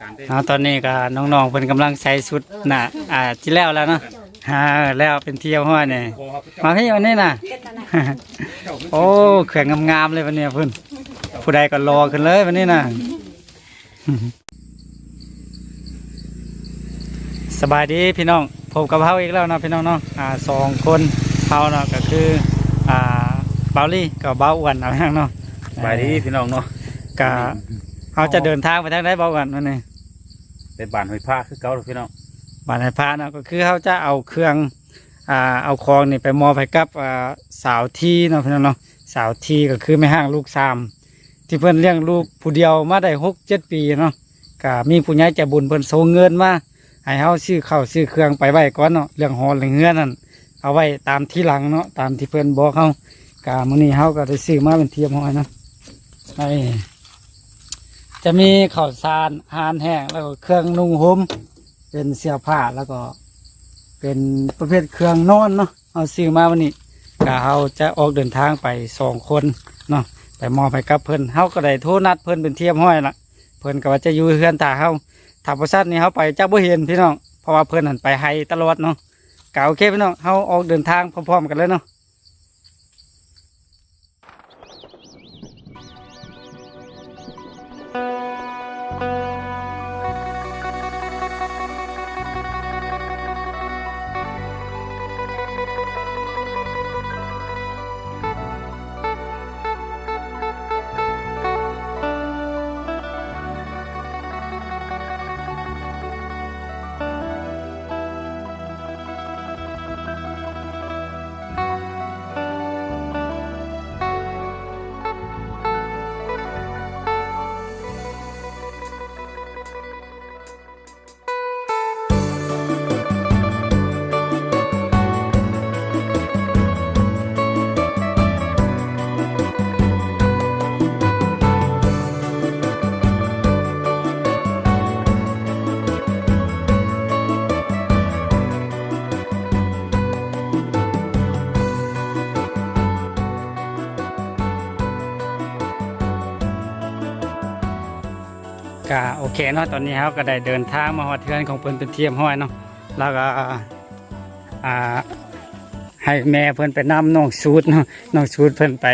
การได้เอาตอนนี้ก็น้องๆเพิ่นกำลังใส่ชุดน่ะอ่าจิแล้วแล้วเนาะฮาแล้วเป็นเที่ยวห้อยนี่บ่ครับมาพี่วันนี้น่ะโอ้เครื่องงามๆเลยวันนี้เพิ่นผู้ใดก็รอขึ้นเลยวันนี้น่ะ สบายดีพี่น้องผมกับเฮาอีกแล้วเนาะพี่น้องเนาะอ่าสองคนเฮาเนาะก็คืออ่าเบาลี่กับเบาอ้วนเอาอย่างเนาะสบายดีพี่น้องเนาะก็เฮาจะเดินทางไปทางไหนเบาอ้วนวันนี้ เป็นบานห้วยผ้าคือเก่าพี่น้องบานไหนพระเนาะก็คือเขาจะเอาเครื่องอ่าเอาคองนี่ไปมอบให้กับอ่าสาวทีเนาะพี่น้องเนาะสาวทีก็คือแม่ห้างลูกสามที่เพิ่อนเลี้ยงลูกผู้เดียวมาได้หกเจ็ดปีเนาะก็มีผู้ใหญ่ใจบุญเพิ่นส่งเงินมาให้เฮาซื้อเข้าซื้อเครื่องไปไว้ก่อนเนาะเรื่องหอเรื่องเฮือนนั่นเอาไว้ตามที่หลังเนาะตามที่เพิ่อนบอกเฮากะมื้อนี้เฮาก็ได้ซื้อมาเป็นเทียมหอยเนาะนี่ จะมีข้าวสารอาหารแห้งแล้วก็เครื่องนุ่งห่มเป็นเสื้อผ้าแล้วก็ เป็นประเภทเครื่องนอนเนาะเอาซื้อมาวันนี้ก็เราจะออกเดินทางไปสองคนเนาะไปมอบให้กับเพิ่นเฮาก็ได้โทรนัดเพิ่นเป็นเทียมห้อยละเพิ่นก็ว่าจะอยู่เฮือนตาเฮาถ้าบ่ซัดนี่เฮาไปจักบ่เห็นพี่น้องเพราะว่าเพิ่นหันไปไฮตลอดเนาะก็โอเคพี่น้องเฮาออกเดินทางพร้อมๆกันเลยเนาะ ก็โอเคเนาะตอนนี้เราก็ได้เดินทางมาฮอดเทือนของเพิ่นเป็นเทียมห้อยเนาะแล้วก็อ่าให้แม่เพิ่นไปนำน้องสูดเนาะน้องสูดเพิ่นไป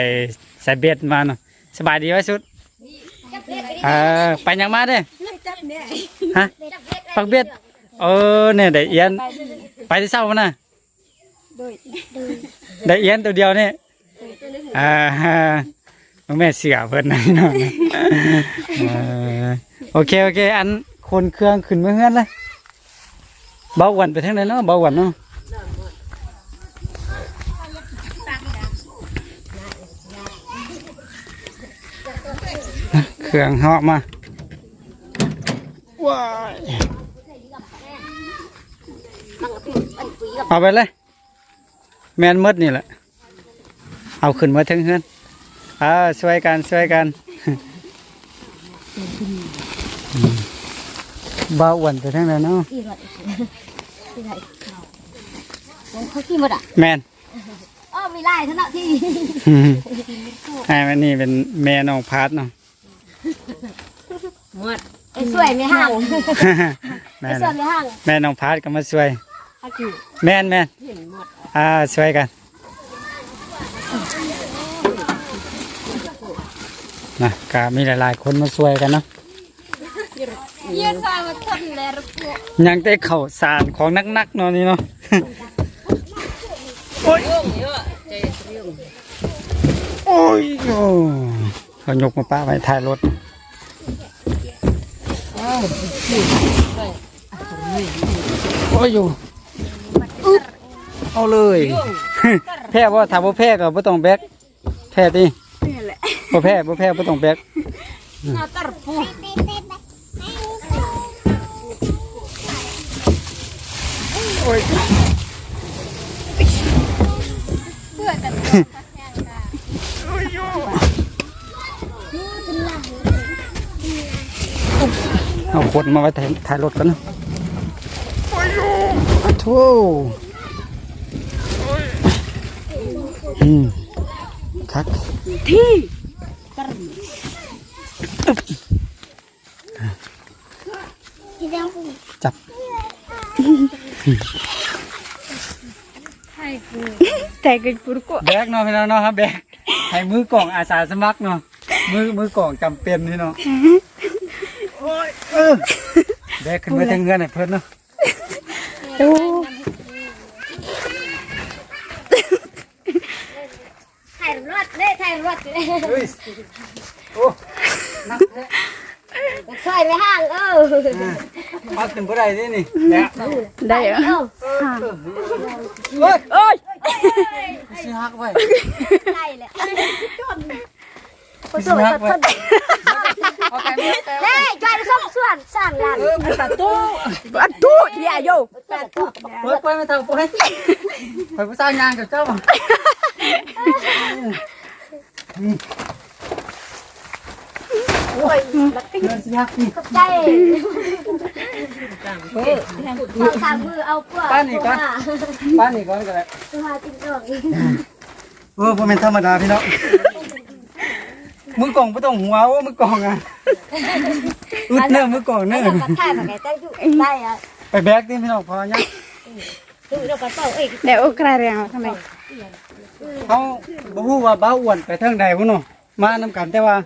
ใส่เบ็ดมาเนาะสบายดีไว้สุดเออไปยังมาเด้ฮะปักเบ็ดเออเนี่ยได้เอียนไปที่เช้ามาน่ะได้เอียนตัวเดียวเนี่ยอ่าแม่เสียเพิ่นนะพี่น้องเออ โอเคโอเค อันคนเครื่องขึ้นมาเฮือนเลยเบาหวันไปทางไหนเนาะเบาหวันเนาะเครื่องเหาะมาว้ายเอาไปเลย แมนมดนี่แหละ เอาขึ้นมาทั้งเฮือนอ่าช่วยกันช่วยกัน บ้าอ้วนไปทางไหนเนาะกี่ไหมดกี่ไหนเขากี่หมดอะแมนอ๋อมีลายเท่านั้นที่ไอ้มันนี่เป็นแม่น้องพัดเนาะหมดไอ้สวยไม่ห่างแม่ไอ้สวยไม่ห่างแม่น้องพัดก็มาช่วยแม่นแม่นอ่าช่วยกัน นะก็มีหลายๆคนมาช่วยกันเนาะเยี่ยมมากมาทำแล้วพวกยังได้เข่าวสารของนักๆเนาะนี่เนาะโอ้ยโอ้ยโอ้เขายกมาป้าไว้ท้ายรถโอ้ยอยู่อึ๊บเอาเลย แพ้ว่าถ้าบ่แพ้ก็บ่ต้องแบกแพ้ดิ บ่แพ้บ่แพ้บ่ต้องแบกน่าตรปูโอ้ยเอาขวดมาไว้ถ่ายถ่ายรถกันนะอะโธ่อืมคักที่ยังปุ่ม จับแต่กินปุรกุแบกเนาะพี่น้องเนาะครับแบกให้มือกล่องอาสาสมัครเนาะมือมือกล่องจำเป็นนี่เนาะโอ้ยเออแบกขึ้นไปทางเงินให้เพิ่นเนาะ ตู้ถ่ายรถเด้ถ่ายรถเลย เฮ้ยโอ้นักแท้ช่วยไปห้างเออมาขึ้นบ่ได้เด้นี่แบกได้เหรอเฮ้ยโอ้ยสิหักไว้ได้เลยสิหักไว้เอาไก่มาไก่เฮ้ยช่วยส่งส่วนสั่งลานเออประตูอัดตู้เดียวโยเปิดไปไม่เท่าไปไปผู้สร้างงานกับเจ้าบ่ โอ้ยลักเงินสิหักนี่ใจเอาขามือเอาพวกป้านี่ก่อนก็ได้มาจิ้งจอกอีกเออบ่แม่นธรรมดาพี่น้องมือกล่องบ่ต้องหัวว่ามือกล่องอะอึดเนื้อมือกล่องเนื้อเราก็ถ่ายมาไงแต่อยู่ได้อะไปแบกดิพี่น้องพอยังดูเราก็เป่าเองเดี๋ยวกระเรียงทำไมเฮาบ่ฮู้ว่าบ้าอ้วนไปทางใดพุ่นเนาะมานํกันแต่ว่า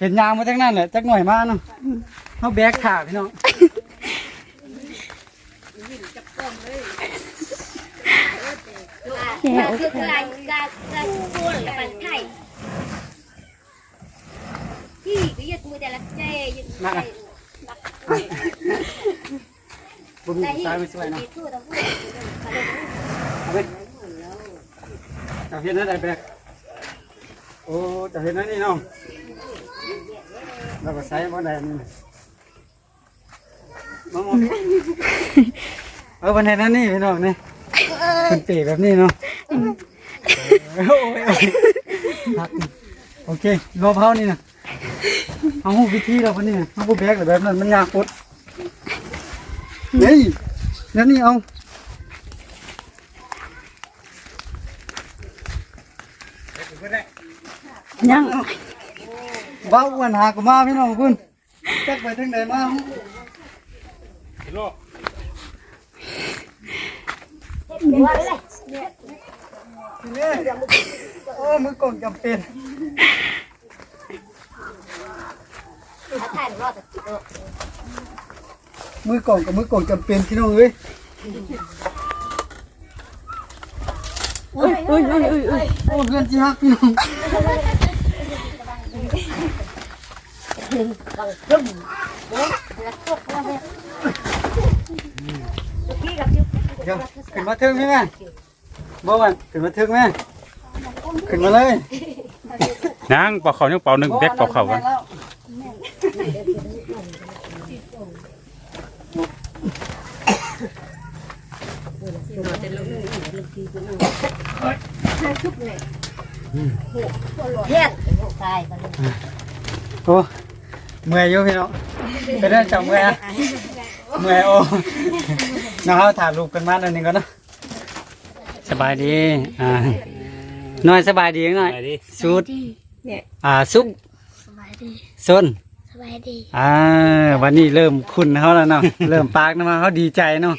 เห็นยางมาทางนั้นแหละจักหน่อยมาเนาะเฮาแบกขาพี่น้องเนี่ยคือลายกาลายตัวหรือปันไข่ที่ก็ยึดมือแต่ละเจยึดใจบ่มีสายไม่สวยนะเอาไปจะเห็นอะไรแบกโอ้จะเห็นอันนี้เนาะ แล้วก็ใส่บ่ได้อันนี่มาหมดเออวันนี้นั่นนี่พี่น้องนี่เป็นปีแบบนี้เนาะโอ้ยพักโอเครอเผานี่นะเอาหูวิธีเราคนนี้นะเอาผู้แบกแบบนั้นมันยากปดเฮ้ยนั่นนี่เอายัง บ้าอ้วนหาก็มาพี่น้องคุณจักไปถึงไหนมาว่าเลยทีนี้โอ้มือกล่องจำเป็นถ่ายรอดมือกล่องกับมือกล่องจำเป็นพี่น้องเอ้ยอุ้ยอุ้ยอุ้ยอุ้ยอุ้ยโอ้เพื่อนจีฮักพี่น้อง พี่กับจิ๊บเดี๋ยวขึ้นมาถึงไหมแม่บ่วันขึ้นมาถึงไหมขึ้นมาเลยนางเป่า เขายังเป่าหนึ่งแบกเป่าเขากันเฮ็ดตายกันโอ้เมื่อยอยู่พี่น้องไปเดินจับเมื่อยอะเมื่อยโอ้น้องเขาถ่ายรูปกันมาหน่อยหนึงก่อนเนาะสบายดีอ่าน้อยสบายดีหน่อยไปดิชุดอ่าซุกสบายดีส้นสบายดี อ่าวันนี้เริ่มคุ้นเขาแล้วเนาะ เริ่มปากนะมาเขาดีใจเนาะ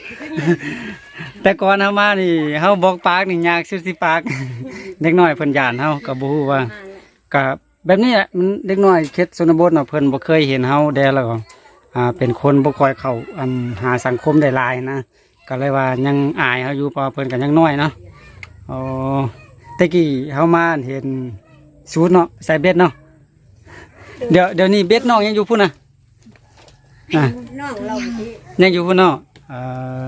แต่ก่อนเขามานี่เขาบอกปากนี่ยากสุดสิปาก เด็กน้อยเพิ่นยานเขาก็บ่ฮู้ว่าก็ แบบนี้แหละมันเด็กน้อยเขตชนบทเนาะเพิ่นบ่เคยเห็นเฮาแดแล้วก็อ่าเป็นคนบ่ค่อยเข้าอันหาสังคมได้หลายนะก็เลยว่ายังอายเขาอยู่เพราะว่าเพิ่นก็ยังน้อยเนาะอ๋อแต่กี้เฮามาเห็นสูตรเนาะใส่เบ็ดเนาะเดี๋ยวเดี๋ยวนี้เบ็ดน้องยังอยู่พุ่นน่ะอ่าน้องเรายังอยู่พุ่นเนาะเอ่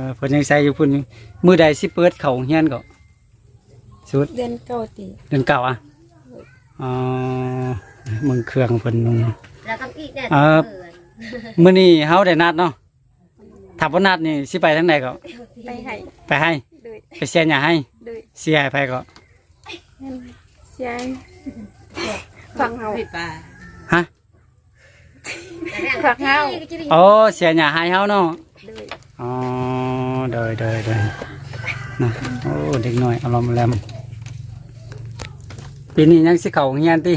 อเพิ่นยังใส่อยู่พุ่นอยู่มื้อใดสิเปิดเข้าเฮียนก็สุดเดือนเก้าตีเดือนเก่าอะ อ๋อมึงเครื่องเพิ่นนุ่งแล้วทำอีกเนี่ยมื้อนี้เฮาได้นัดเนาะถ้าบ่นัดนี่สิไปทางใดก็ไปให้ไปให้โดยไปเสียหยังให้โดยเสียให้ไปก็เสียงฟังเฮาฮะฟังเฮาโอ้เสียหยังให้เฮาเนาะโดยอ๋อเดยเดยเดยนะโอ้เด็กน้อยอารมณ์แรม ปีนี้ยังสิเข้าโรงเรียนติ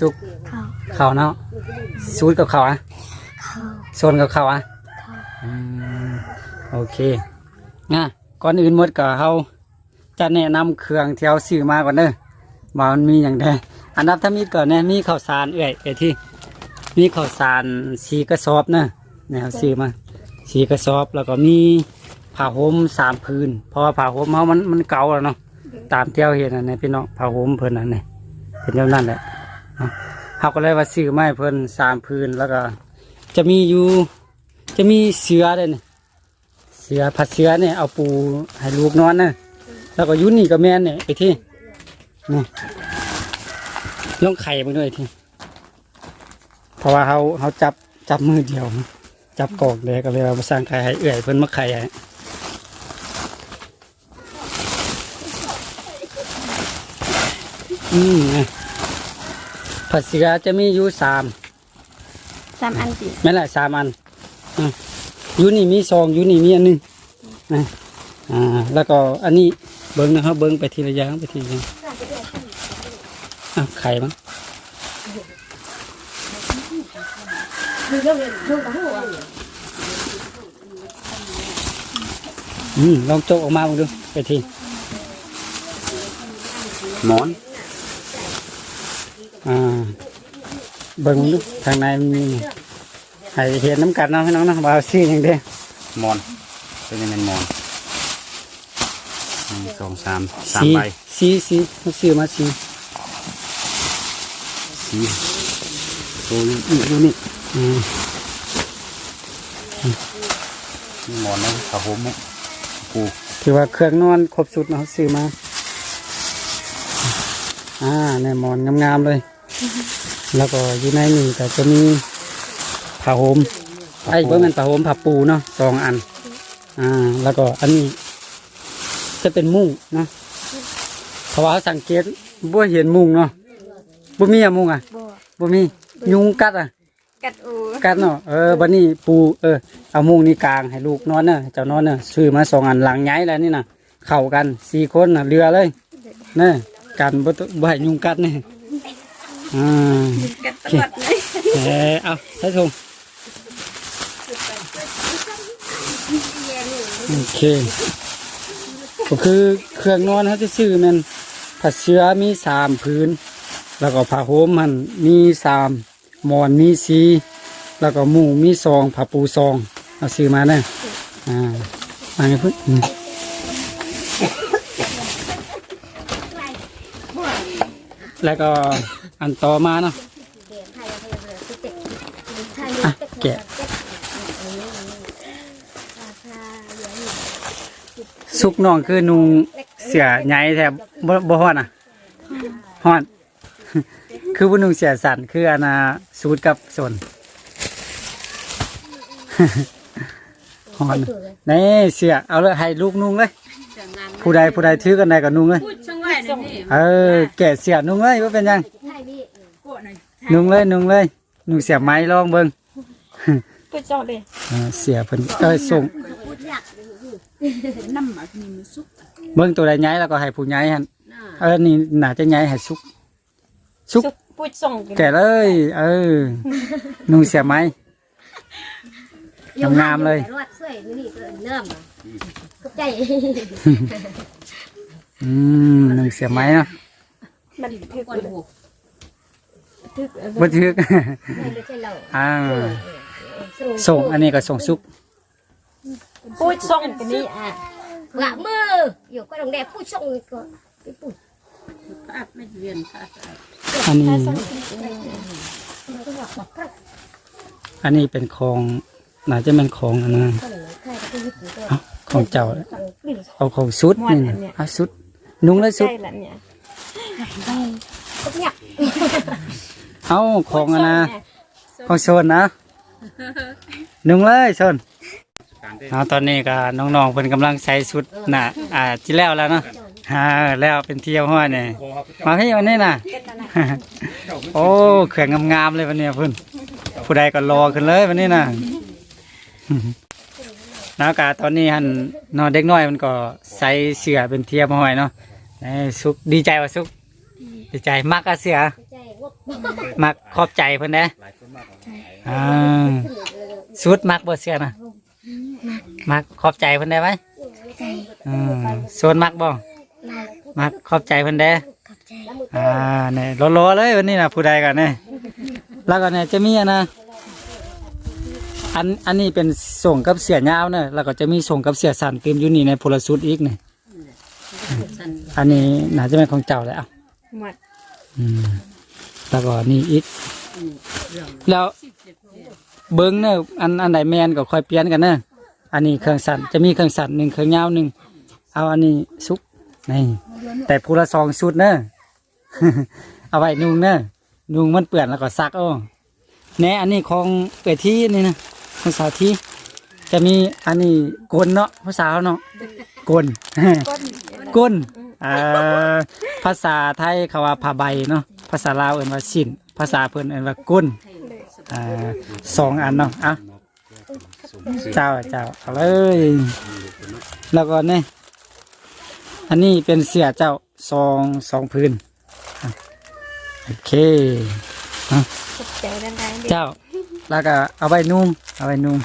สุกเขาเข้าเนาะสูดกับเข้าอะเขาโซนกับเข้าอะเขาอืมโอเคนะก่อนอื่นหมดก็เฮาจะแนะนำเครื่องที่เฮาซื้อมาก่อนเด้อว่ามันมีอย่างใดอันดับถ้ามีก่อนเนี่ยมีข้าวสารเอ้อยเอ้อยที่ มีข้าวสารสีกระสอบนะเนี่ยเอาซื้อมาสีกระสอบแล้วก็มีผ้าห่มสามพื้นเพราะว่าผ้าห่มเขามันมันเก่าแล้วเนาะ ตามเที่ยวเห็นอันนี้พี่น้องผ้าห่มเพิ่นอันนี้เป็นแบบนั้นแหละเนาะเขาก็เลยว่าซื้อไม้เพิ่นสามพื้นแล้วก็ จะมีอยู่จะมีเสือด้วยนี่เสือผัดเสือเนี่ยเอาปูให้ลูกนอนนะแล้วก็ยุนี่ก็แม่นเนี่ยไอ้ที่นี่ลองไข่มาด้วยที่เพราะว่าเขาเขาจับจับมือเดียว จับกอกเลยก็เลยเอามาสร้างไข่ให้เอื่อยเพิ่นมาไข่ให้ อืมนะผัดเสือจะมีอยู่สามสามอันติไม่นแหละสามอันอะอยูนี่มีสองอยูนี่มีอันหนึงนะอ่าแล้วก็อันนี้เบิ้งนะครับเบิ้งไปทีละอย่างไปทีละอย่างอะไข่มั้งอืมลองโจกออกมาดูไปทีหมอน อ่าเบิ้งดูทางในมันมีให้เห็นน้ำกัดเนาะพี่น้องเนาะว่าเอาซี่อย่างเดียวหมอนเป็นยังไงหมอนหนึ่งสองสามสามสีใบสีสีเขาซื้อมาสีสีโอ้ยนี่ดูนี่อืมมีหมอนนะผ้าห่มปูถือว่าเครื่องนอนครบสุดเนาะซื้อมา อ่าในหมอนงามๆเลย แล้วก็อยู่ในนี่ก็จะมีผ้าห่มไอ้เพื่อนผ้าห่มผ้าปูเนาะสองอัน อ่า แล้วก็อันนี้ จะเป็นมุ้งเนาะเพราะว่าสังเกตบ่เห็นมุ้งเนาะบ่มีอะมุ้งอะบ่บ่มียุงกัดอะกัดอูกันเนาะเออบันนี้ปูเออเอามุงนี่กลางให้ลูกนอนเนอะเจ้านอนเนอะซื้อมาสองอันหลังย้ายแล้วนี่นะเข้ากันสี่คนน่ะเรือเลยเนอะกันบ่ต้องบ่ให้ยุงกัดนี่ อ่ากัดตลอดเลยเออเอาใส่ถุงโอเคก็คือเครื่องนอนเขาจะซื้อมันผ้าเชื้อมีสามพื้น แล้วก็ผ้าห่มมันมีสามหมอนมีสีแล้วก็มุ้งมีซองผ้าปูซองเอาซื้อมาเนอะอ่ามาไงพึ่งแล้วก็ อันต่อมาเนาะอะแกะสุกน้องคือนุงเสียใหญ่แทบบ่บ่ฮอดอะฮอดคือบ่นุงเสียสันคืออันน่ะสูตรกับส่วนฮอดนี่เสียเอาเลยให้ลูกนุงเลย ผู้ใดผู้ใดถือกันใดก็นุงเลยเออแกะเสียนุงเลยว่าเป็นยัง นุงเลยนุงเลยนุงเสียไม้ลองเบิ่งกูจอดเลยอ่าเสียเพิ่นเอ้ยส่งเบิ่งตัวใดย้ายแล้วก็ให้ผู้ย้ายหั่นเออนี่น่าจะย้ายให้สุกสุกสุกปุ้ยส่งแก่เลย เออนุ่งเสียไหมงามๆเลยรอดช่วยนี่ก็เริ่มก็ใจอืมนุ่งเสียไหมเนาะมันถึก ถึกบ่ถึกไม่ใช่เราอ่าส่งอันนี้ก็ส่งสุกปุ้ยส่งกันนี้อะหละมืออยู่ก็ต้องแดกผู้ชงก็ไปปุ๊บอันนี้อันนี้เป็นของน่าจะเป็นของอันนั้นเอ้าของเจ้าเอาของสุดนี่นะเอาสุดนุ่งเลยสุด ใช่ละเนี่ยก็เนี่ย เอาของอันนะของโซนนะนุ่งเลยโซนเอาตอนนี้ก็น้องๆเพิ่นกำลังใส่ชุดน่ะอ่าที่แล้วแล้วเนาะอ่าแล้วเป็นเที่ยวห้อยเนี่ยมาพี่วันนี้น่ะโอ้แข่งงามๆเลยวันนี้เพิ่นผู้ใดก็รอขึ้นเลยวันนี้น่ะแล้วกาตอนนี้หันนอนเด็กน้อยมันก็ใส่เสื้อเป็นเทียมห้อยเนาะเอ้ยสุกดีใจว่าสุกดีใจมักอะเสือใจวบ มักขอบใจเพิ่นนะอ่าสุดมักบ่เสือนะมักขอบใจเพิ่นได้ไหมอืมส่วนมักบ่มักขอบใจเพิ่นได้อ่าเนี่ยโลๆเลยวันนี้นะผู้ใดกันเนี่ยแล้วก็เนี่ยจะมีอันนะอันอันนี้เป็นส่งกับเสียยาวเนอะแล้วก็จะมีส่งกับเสียสันเติมอยู่นี่ในพลสุดอีกเนี่ยอันนี้น่าจะเป็นของเจ้าแล้วหมดอืม แล้วก็นี่อีก แล้วเบิ้งเนอะอันอันไหนแมนก็ค่อยเปลี่ยนกันเนอะอันนี้เครื่องสั่นจะมีเครื่องสั่นหนึ่งเครื่องยาวหนึ่งเอาอันนี้ซุกนี่แต่ผู้ละสองชุดเนอะเอาไว้นุ่งเนอะนุ่งมันเปื่อนแล้วก็ซักเอาแหน่อันนี้ของเปิดที่นี่นะภาษาที่จะมีอันนี้กลเนาะภาษาเนาะกลก้นอ่าภาษาไทยเขาว่าผ้าใบเนาะ ภาษาลาวเอ่นว่าสินภาษาเพิ่นเอ่นว่าก้นอ่าสองอันเนาะอะเจ้าเจ้าเอาเลย แล้วก็นี่อันนี้เป็นเสื้อเจ้าสองสองพื้นอะโอเคขอบใจด้านใดเด็กเจ้าแล้วก็เอาไว้นุ่มเอาไว้นุ่ม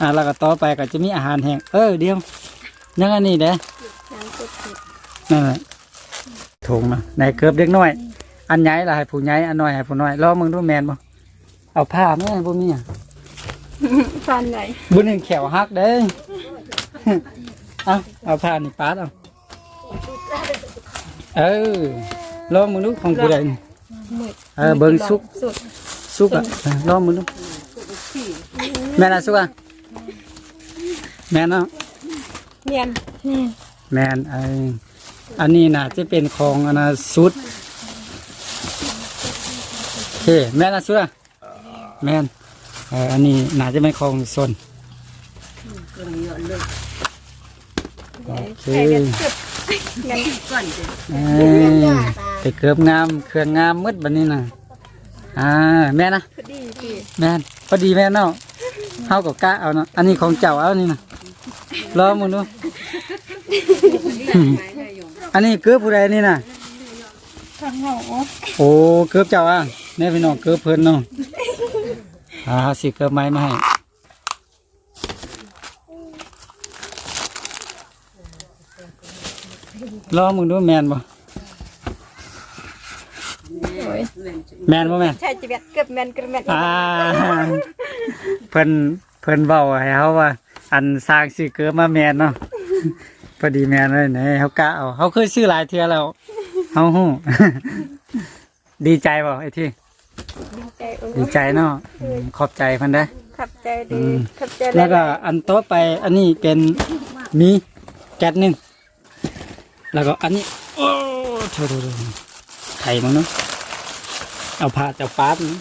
อ่าแล้วก็ต่อไปก็จะมีอาหารแห้งเออเดี๋ยวยังอันนี้เด้น้ำกดผิดนั่นแหละถุงนะในเกือบเด็กน้อย อันใหญ่ละให้ผู้ใหญ่อันน้อยให้ผู้น้อยรอมึงดูแมนบ่เอาผ้าแม่บ่มีอะฟันไหนบุญหนึ่งแขวหักเด้เอาเอาผ้านี่ปาดเอาเออลองมึงดูของผู้ใดนี่หมึกเออเบิ่งสุกสุดสุกอะเออลองมึงดูแม่นอะสุกอะแม่นเนาะเนียนแมนไออันนี้น่ะจะเป็นของอนนาสุดโอ เคแมนนะเสุดอแม่นเอออันนี้น่าจะเป็นของส่วนโอเคใส่กันสุดเงินเออไปเกือบงามเครื่องงามมืดบันนี้น่ะอ่าแม่นนะพอดีพี่แม่นพอดีแม่นเนาะเฮากับกะเอาเนาะอันนี้ของเจ้าเอานี่นะรอมึงดูอันนี้เกือบผู้ใดนี่น่ะข้างหอโอ้เกือบเจ้าอะ แม่พี่น้องเกือบเพิ่นเนาะอ่าสิเกือบไม้มาให้ลองมึงดูแมนบ่โอ้ยแมนบ่แมนใช่จีเบ็ดเกือบแมนเกือบแมนอ่าเพิ่นเพิ่นเว้าให้เฮาว่า อันสร้างสิเกือบมาแมนเนาะพอดีแมนเลยเนี่ยเฮากะเอาเฮาเคยซื้อหลายเทื่อแล้วเฮาฮู้ดีใจบ่ไอ้ที่ ดีใจโอ้ดีใจเนาะอืมขอบใจเพิ่นเด้อ ขับใจดีอืมขับใจแล้วก็อันโต๊ะไปอันนี้เป็นมีแก๊สหนึ่งแล้วก็อันนี้โอ้โถโถโถไข่มั้งเนาะเอาผ้าจะปาดนะ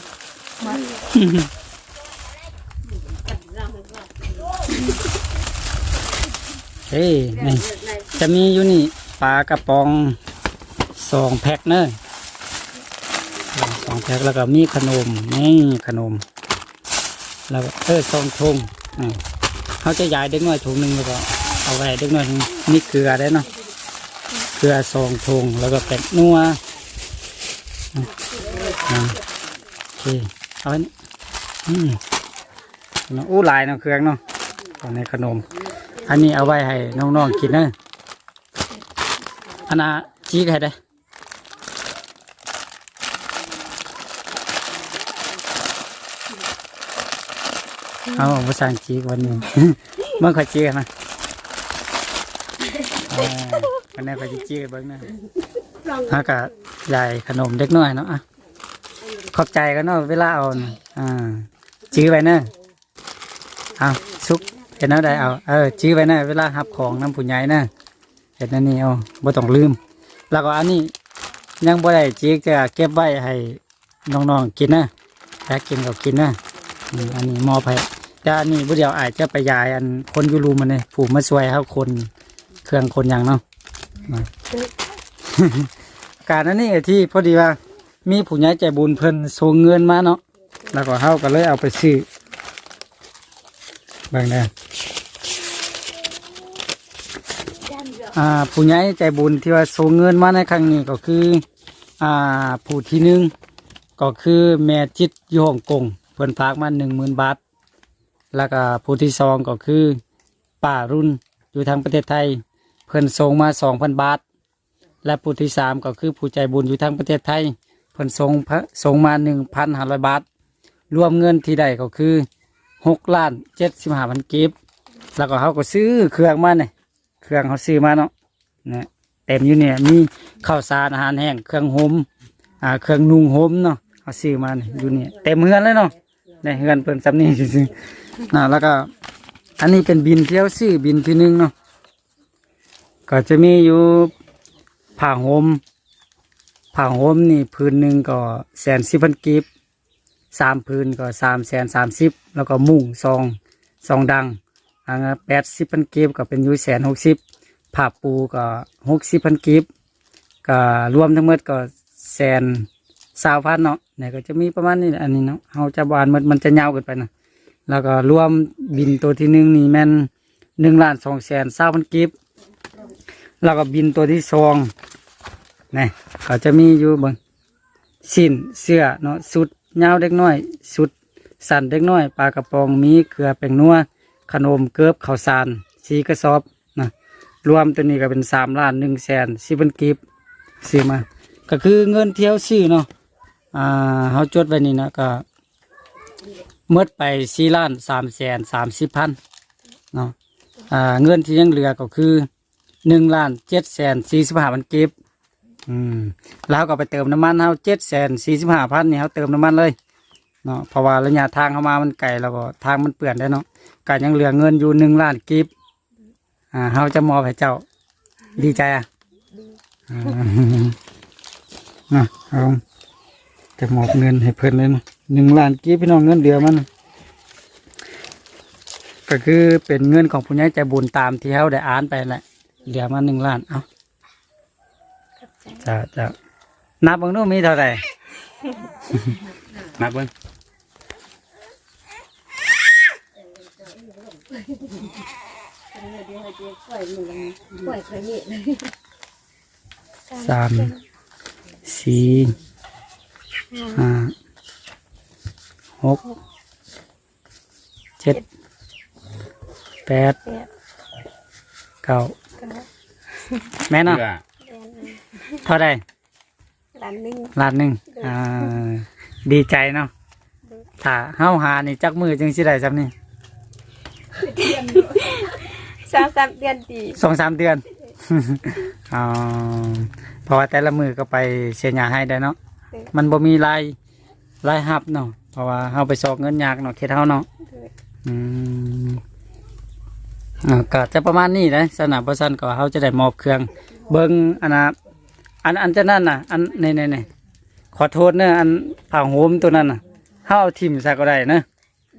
เฮ้ยนี่จะมีอยู่นี่ปลากระป๋องสองแพ็คเนอะ สองแพ็คแล้วก็มีขนมนี่ขนม แล้วเออซองทงอ่เขาจะย้ายเด็กน้อยถุงหนึ่งแล้วก็เอาไว้เด็กน้อยนี่เกลือได้เนาะเกลือซองทงแล้วก็เป็ดนัวโอเคเอาไว้นี่อืมอู้หลายเนาะเครื่องเนาะตอนนี้ขนม อันนี้เอาไว้ให้น้องๆกินนะอันน่ะจีกให้ได้ เอาภาษาอังกฤษวันนี้เมื่อขอยจีกันะอ่าวันนี้ขอยจะจีกันเบิ้งนะถ้ากับใหญ่ขนมเด็กน้อยเนาะอะขอบใจกันเนาะเวลาเอานะอ่าจื้อไปเนอะเอาซุกเห็นเอาได้เอาเออจื้อไปเนอะเวลาหับของน้ำผุนใหญ่เนอะเห็นอันนี้เอาบ่ต้องลืม แล้วก็อันนี้ยังบ่ได้จีกจะเก็บไว้ให้น้องๆกินนะอยากกินก็กินนะอันนี้มอบให้ แต่อันนี้บุเดียวอาจจะไปยายอันคนอยูรูมันเลยผูกมาช่วยเขาคนเครื่องคนอย่างเนาะการนั้นนี่ที่พอดีว่า มีผู้ใหญ่ใจบุญเพิ่นส่งเงินมาเนาะแล้วก็เฮาก็เลยเอาไปซื้อบางเด้ออ่าผู้ใหญ่ใจบุญที่ว่าส่งเงินมาในครั้งนี้ก็คือ อ่าผู้ที่หนึ่งก็คือแม่จิตยู่งกงเพิ่นฝากมาหนึ่งหมื่นบาท แล้วก็ผู้ที่สองก็คือป่ารุ่นอยู่ทางประเทศไทย เพิ่นส่งมาสองพันบาท และผู้ที่สามก็คือผู้ใจบุญอยู่ทางประเทศไทย เพิ่นส่งพระส่งมาหนึ่งพันห้าร้อยบาท รวมเงินที่ได้ก็คือหกล้านเจ็ดสิบห้าพันกีบแล้วก็เขาก็ซื้อเครื่องมาเนี่ยเครื่องเขาซื้อมาเนาะเนี่ยเต็มอยู่เนี่ยมีข้าวสารอาหารแห้งเครื่องหอมอ่าเครื่องนุ่งห่มเนาะเขาซื้อมาเนี่ยอยู่เนี่ยเต็มเฮือนเลยเนาะในเฮือนเพิ่นสำนี้ซื่อ นะแล้วก็ อันนี้เป็นบินเที่ยวซื้อบินที่หนึ่งเนาะก็จะมีอยู่ผ้าห่มผ้าห่มนี่พื้นหนึ่งก็แสนสิบพันกีบสามพื้นก็สามแสนสามสิบแล้วก็มุ้งซองซองดังอันแปดสิบพันกีบก็เป็นอยู่แสนหกสิบผ้าปูก็หกสิบพันกีบก็รวมทั้งหมดก็แสนสาวพันเนาะเนี่ยก็จะมีประมาณนี้อันนี้เนาะเฮาจะบานมันมันจะยาวเกินไปนะ แล้วก็รวมบินตัวที่หนึ่งนี่แม่นหนึ่งล้านสองแสนเศร้าพันกิฟแล้วก็บินตัวที่สองนี่เขาจะมีอยู่บางสิ้นเสื้อเนาะสุดยาเด็กน้อย สุดสั้นเด็กน้อยปลากระปองมีเกลือแป้งนัวขนมเกือบข้าวสารสีกระสอบนะรวมตัวนี้ก็เป็นสามล้านหนึ่งแสนสิบพันกิฟซื้อมา ก็คือเงินเที่ยวซื้อเนาะอ่าเขาจดไว้นี่นะก็ เมื่อไปสี่ล้านสามแสนสามสิบพันเนาะอ่าเงินที่ยังเหลือก็คือหนึ่งล้านเจ็ดแสนสี่สิบห้าพันกิฟอืมแล้วก็ไปเติมน้ำมันเขาเจ็ดแสนสี่สิบห้าพันนี่เขาเติมน้ำมันเลยเนาะเพราะว่าระยะทางเข้ามามันไกลแล้วก็ทางมันเปื่อนได้เนาะก็ยังเหลือเงินอยู่หนึ่งล้านกิฟอ่าเขาจะมอบให้เจ้าดีใจอะอ่าอะเอาจะมอบเงินให้เพิ่นเลยเนาะ หนึ่งล้านกีบพี่น้องเงินเดือมัน ก็คือเป็นเงินของผู้ใหญ่ใจบุญตามที่เขาได้อ่านไปแหละเหลือมาหนึ่งล้านเอาจะจะนับเบางโน้มีเท่าไหร่ นับเบิ้งปล่อยมือปล่อยเคยนี่สามสี่ห้า หกเจ็ดแปดแปดเก้าเก้าแม่นเนาะเพื่อแปดเท่าไหร่ล้านหนึ่งล้านหนึ่งอ่าดีใจเนาะถ้าเฮาหานี่จักมือจึงสิได้จำนี่สามสามเดือนตีสองสามเดือนอ๋อเพราะว่าแต่ละมือก็ไปเสียหยาให้ได้เนาะมันบ่มีรายรายหับเนาะ เพราะว่าเฮาไปสอกเงินยากเนาะเฮ็ดเฮาเนาะอืมอ่าก็จะประมาณนี้นะสนับประสันก็เขาจะได้มอบเครื่อง เบิ้งอันนะอันอันจะนั่นน่ะ อันนี่นี่นี่ขอโทษเนอะอันผ้าโหมตัวนั้นน่ะเขาเอาทิ่มใส่ก็ได้นะ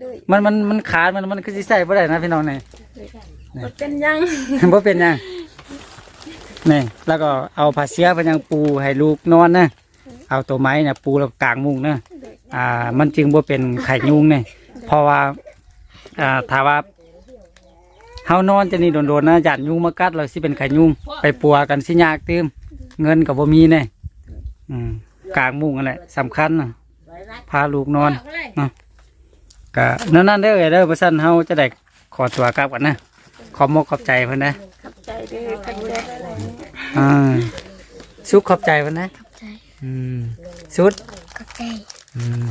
ด้วยมันมันมันขาดมันมันคือสิใส่บ่ได้นะพี่น้องนี่มันเป็นยังบ่เป็นหยังนี่แล้วก็เอาผ้าเสียไปยังปูให้ลูกนอนนะเอาตัวไม้เนี่ยปูแล้วก็กางมุงนะ อ่ามันจึงบ่เป็นไข่ยุงเนี่ยเพราะว่าอ่าถ้าว่าเฮานอนจะนี่โดนๆนะหยาดยุงมากัดเราสิเป็นไข่ยุงไปปัวกันสิยากเติมเงินกับบ่มีเนี่ยอืมกางมุงอะไรสำคัญนะพาลูกนอนเนาะก็นั่นนั่นเด้อเด้อประสันเฮาจะได้ขอตัวกลับกันนะขอบมกขอบใจเพิ่นนะขับใจด้วยขับใจอะไรเนี่ยอ่าสุดขอบใจเพิ่นนะขอบใจอืมสุด ขอบใจ อืม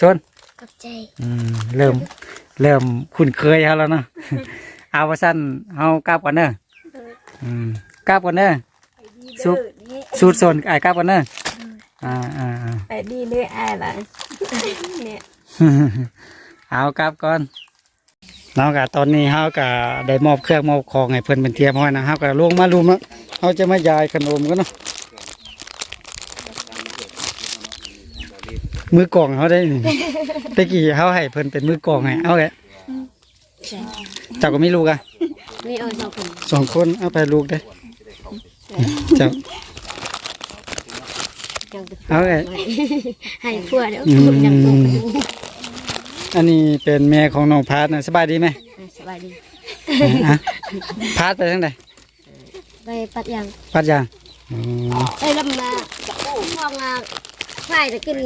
ส่วนขอบใจอืมเริ่ม เริ่มคุ้นเคยเขาแล้วเนาะ เอาว่าสั้นเอากราบกันเนอะอืมกราบกันเนอะซุปสูตรส่วนไอ้กราบกันเนอะอ่าอ่าอ่าไอ้ดีด้วยไอ้หลังเนี่ยเอากราบก่อนเนาะกะตอนนี้เฮากะได้มอบเครื่องมอบของให้เพิ่นเป็นเทียมห้อยนะเฮากะลงมาลุมแล้วเฮาจะมายายขนมกันเนาะ มือกล่องเขาได้นี่ตะกี้เฮาให้เพิ่นเป็นมือกล่องให้เอาแกเจ้าก็มีลูกอะมีเอาสองคนสองคนเอาไปลูกได้เจ้าจังเอาไงให้พัวเดี๋ยวอืพูดจังตัวมอันนี้เป็นแม่ของน้องพาร์ทนะสบายดีไหมสบายดีอะพาร์ทไปทางไหนไปปัดยังพาร์ทยังอืมไอ้ลำนาทอง อะไข่จะกิน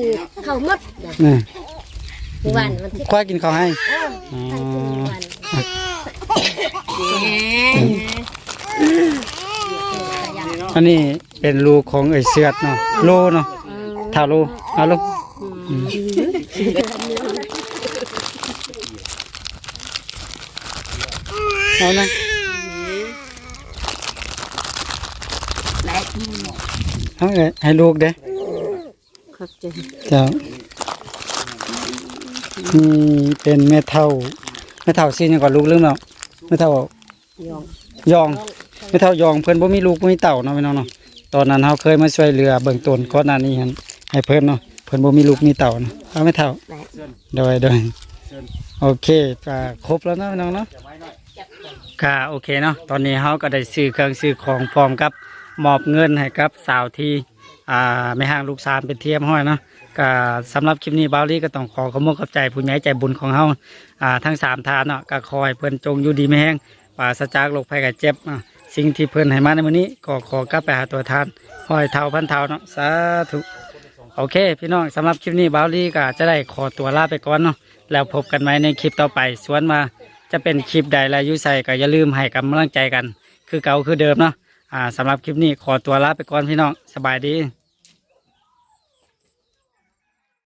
ข้าวมดนี่วันวันที่ควายกินข้าวให้เออไข่กินวันอันนี้เป็นลูกของไอ้เสือดเนาะโลเนาะเท่าโลเอาลูกอืมเอานะเอาเอ้ยให้ลูกเด้ ขอบใจเจ้านี่เป็นแม่เท่าแม่เท่าชื่อหยังก่อนลูกลืมแล้วแม่เท่ายองยองแม่เท่ายองเพิ่นบ่มีลูกบ่มีเต่าเนาะพี่น้องเนาะตอนนั้นเฮาเคยมาช่วยเหลือเบื้องต้นก่อนหน้านี้หั่นให้เพิ่นเนาะเพิ่นบ่มีลูกมีเต่าเนาะเอาแม่เท่าโดยโดยโอเคก็ครบแล้วเนาะพี่น้องเนาะก็โอเคเนาะตอนนี้เฮาก็ได้ซื้อเครื่องซื้อของพร้อมกับมอบเงินให้กับสาวที่ อ่าไม่ห่างลูกสามเป็นเทียมห้อยเนาะก็สำหรับคลิปนี้บาวลี่ก็ต้องขอขอบคุณขอบใจผู้ใหญ่ใจบุญของเฮาอ่าทั้งสามทานเนาะก็ขอให้เพิ่อนจงอยู่ดีไม่แห้งปราศจากโรคภัยไข้เจ็บเนาะสิ่งที่เพิ่อนให้มาในมื้อนี้ก็ขอกลับไปหาตัวทานห้อยเท่าพันเท่าเนาะสาธุโอเค พี่น้องสำหรับคลิปนี้บาวลี่ก็จะได้ขอตัวลาไปก่อนเนาะแล้วพบกันใหม่ในคลิปต่อไปสวนมาจะเป็นคลิปใดและยุใส่ก็อย่าลืมให้กำลังใจกัน คือเก่าคือเดิมเนาะอ่าสำหรับคลิปนี้ขอตัวลาไปก่อนพี่น้องสบายดี